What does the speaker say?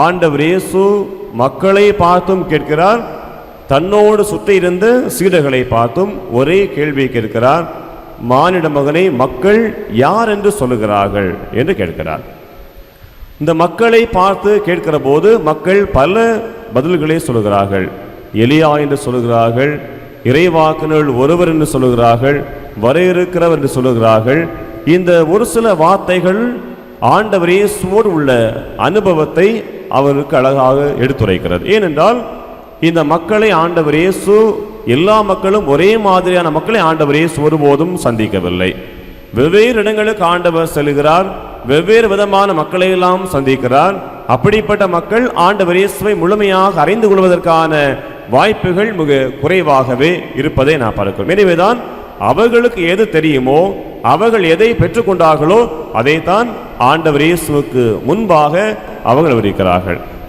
ஆண்டவர் இயேசு மக்களை பார்த்தும் கேட்கிறார். தன்னோடு சுற்றி இருந்த சீடர்களை பார்த்தும் ஒரே கேள்வி கேட்கிறார். மானிட மகனை மக்கள் யார் என்று சொல்லுகிறார்கள் என்று கேட்கிறார். இந்த மக்களை பார்த்து கேட்கிற போது மக்கள் பல பதில்களை சொல்லுகிறார்கள். எலியா என்று சொல்லுகிறார்கள் இறைவாக்குநர்கள் ஒருவர் என்று சொல்லுகிறார்கள் வர இருக்கிறவர் என்று சொல்லுகிறார்கள். இந்த ஒரு சில வார்த்தைகள் ஆண்டவர் இயேசுவோடு உள்ள அனுபவத்தை அவருக்கு அழகாக எடுத்துரைக்கிறது. ஏனென்றால் இந்த மக்களை ஆண்டவர் இயேசு எல்லா மக்களும் ஒரே மாதிரியான மக்களை ஆண்டவர் இயேசு ஒருபோதும் சந்திக்கவில்லை. வெவ்வேறு இடங்களுக்கு ஆண்டவர் செல்கிறார் வெவ்வேறு விதமான மக்களை எல்லாம் சந்திக்கிறார். அப்படிப்பட்ட மக்கள் ஆண்டவர் இயேசுவை முழுமையாக அறிந்து கொள்வதற்கான வாய்ப்புகள் மிக குறைவாகவே இருப்பதை நான் பார்க்கிறோம். எனவேதான் அவர்களுக்கு எது தெரியுமோ அவர்கள் எதை பெற்றுக்கொண்டார்களோ அதைத்தான் ஆண்டவர் இயேசுவுக்கு முன்பாக அவர்கள் இருக்கிறார்கள்